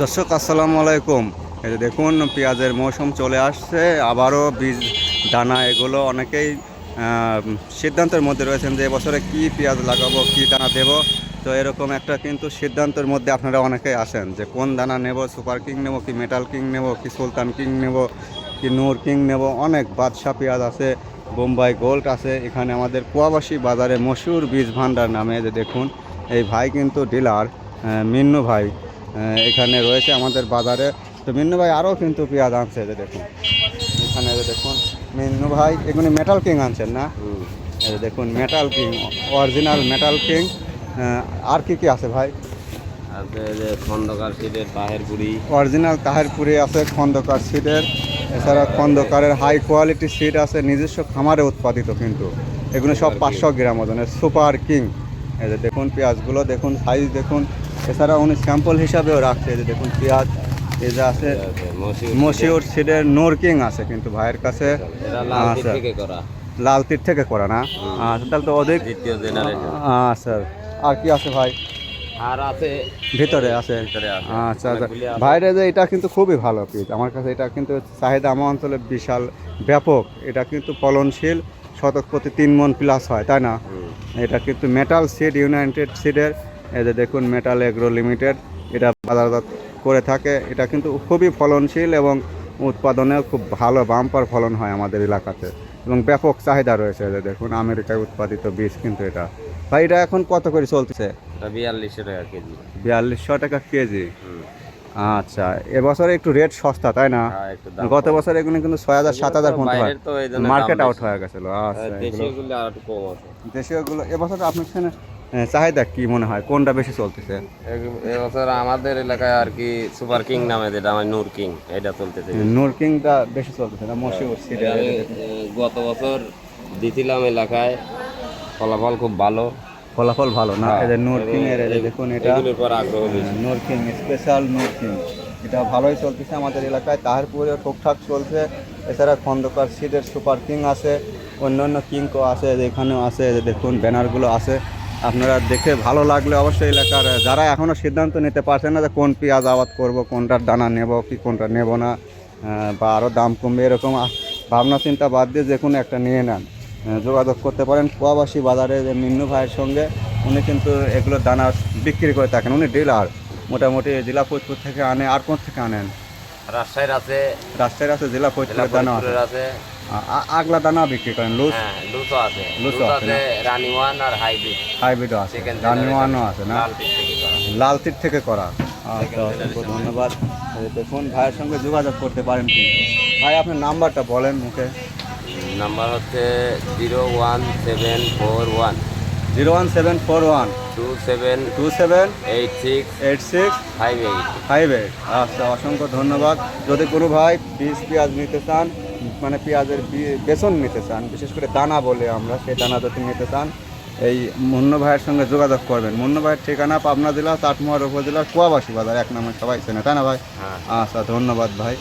দর্শক, আসসালামু আলাইকুম। এই যে দেখুন, পেঁয়াজের মৌসুম চলে আসছে। আবারও বীজ, দানা, এগুলো অনেকেই সিদ্ধান্তের মধ্যে রয়েছেন যে এবছরে কি পেঁয়াজ লাগাবো, কি দানা দেব। তো এরকম একটা কিন্তু সিদ্ধান্তের মধ্যে আপনারা অনেকেই আসেন যে কোন দানা নেব, সুপার কিং নেব, কি মেটাল কিং নেব, কি সুলতান কিং নেব, কি নূর কিং নেব। অনেক বাদশাহ পেঁয়াজ আছে, বোম্বাই গোল্ড আছে, এখানে আমাদের কুয়াবাসী বাজারে মশুর বীজ ভান্ডার নামে যে দেখুন, এই ভাই কিন্তু ডিলার মিন্নু ভাই। এখানে রয়েছে আমাদের বাজারে। তো মিন্নু ভাই আরও কিন্তু পেঁয়াজ আনছে যে দেখুন। এখানে যে দেখুন মিন্নু ভাই এগুলি মেটাল কিং আনছেন না? এই দেখুন metal king original metal king আর কি কি আছে ভাই? খন্দকার সিটের পাহের গুড়ি। অরিজিনাল তাহেরপুরি আছে খন্দকার সিডের। এছাড়া খন্দকারের হাই কোয়ালিটি সিড আছে নিজস্ব খামারে উৎপাদিত কিন্তু। এগুলো সব পাঁচশো গ্রাম ওজনের সুপার কিং এই যে দেখুন পেঁয়াজগুলো দেখুন সাইজ দেখুন। এছাড়া উনি স্যাম্পল হিসাবেও রাখছে যে দেখুন পেঁয়াজ এই যে আছে মশিউর সিডের নোরকিং আছে কিন্তু ভাইয়ের কাছে। এটা লাল তীর। থেকে করা। না? আচ্ছা তাহলে তো অধিক জেনারেশন আচ্ছা আর কি আছে ভাই? আর আছে ভিতরে আছে। ভিতরে আচ্ছা আচ্ছা ভাইরে যে এটা কিন্তু খুবই ভালো পিস আমার কাছে এটা কিন্তু চাহিদা আমার অঞ্চলে বিশাল ব্যাপক। এটা কিন্তু ফলনশীল শতক প্রতি তিন মন প্লাস হয় তাই না? এটা কিন্তু মেটাল সিড ইউনাইটেড সিডের এই যে দেখুন মেটাল এগ্রো লিমিটেড এটা বাজারজাত করে থাকে। এটা কিন্তু খুবই ফলনশীল এবং উৎপাদনে খুব ভালো বাম্পার ফলন হয় আমাদের এলাকাতে। এবং ব্যাপক চাহিদা রয়েছে যে দেখুন আমেরিকায় উৎপাদিত বীজ কিন্তু এটা। ভাই এটা এখন কত করে চলতেছে? বিয়াল্লিশশো টাকা কেজি। বিয়াল্লিশশো টাকা কেজি? আচ্ছা এবছরে একটু রেট সস্তা তাই না? হ্যাঁ, গত বছর এগুলো কিন্তু ছয় হাজার সাত হাজার পর্যন্ত হয়। মার্কেট আউট হয়ে গেছিল আচ্ছা দেশীয়গুলো আছে। দেশীয়গুলো এবছর আপনার চাহিদা কি মনে হয়? কোনটা বেশি চলতেছে? এবছর আমাদের এলাকায় আর কি সুপার কিং নামে যেটা আমার নূর কিং এটা চলতেছে। নূর কিংটা বেশি চলতেছে না? মশিউর সিডে গত বছর দিছিলাম এলাকায় ফলাফল খুব ভালো। ফলাফল ভালো না? এই যে নূর কিং এর দেখুন এটা Noor king special Noor king. এটা ভালোই চলতেছে আমাদের এলাকায়। তাহারপুরে ঠিকঠাক চলছে। এছাড়া খন্দকার সিডের সুপার কিং আছে। অন্য অন্য কিংকো আছে এখানেও আছে দেখুন ব্যানারগুলো আছে। আপনারা দেখে ভালো লাগলে অবশ্যই এলাকার যারা এখনও সিদ্ধান্ত নিতে পারছেন না যে কোন পেঁয়াজ আবাদ করব কোনটার দানা নেব কি কোনটা নেব না বা আরও দাম কমবে এরকম ভাবনা চিন্তা বাদ দিয়ে যে কোনো একটা নিয়ে নেন। যোগাযোগ করতে পারেন কুয়াবাসী বাজারে যে মিন্নু ভাইয়ের সঙ্গে উনি কিন্তু এগুলো দানা বিক্রি করে থাকেন উনি ডিলার। মোটামুটি জেলা ফরিদপুর থেকে আনে আর কোন থেকে আনেন? রাজশাহীর আছে। রাজশাহীর আছে জেলা জেলা ফরিদপুরের দানা আছে। আগলা দানা বিক্রি করেন লুজ? হ্যাঁ লুসো আছে। লুসো লুসো আছে আছে রানি ওয়ান আর হাইব্রিড। হাইব্রিডও আছে। রানিওয়ানও আছে না? লাল তীর থেকে করা। আচ্ছা অসংখ্য ধন্যবাদ। দেখুন ভাইয়ের সঙ্গে যোগাযোগ করতে পারেন কিন্তু ভাই আপনার নাম্বারটা বলেন মুখে। নাম্বার হচ্ছে zero one seven four one. Zero one seven four one. Two seven two seven eight six eight six five eight. Five eight. আচ্ছা অসংখ্য ধন্যবাদ। যদি কোনো ভাই বীজ পেঁয়াজ নিতে চান মানে পেঁয়াজের বেসন নিতে চান বিশেষ করে দানা বলে আমরা সেই দানা যদি নিতে চান এই মুন্ন ভাইয়ের সঙ্গে যোগাযোগ করবেন। মুন্ন ভাইয়ের ঠিকানা পাবনা জেলা চাটমোহর উপজেলার কুয়াবাসী বাজার এক নামে সবাই চেনে তাই না ভাই? হ্যাঁ। আচ্ছা ধন্যবাদ ভাই।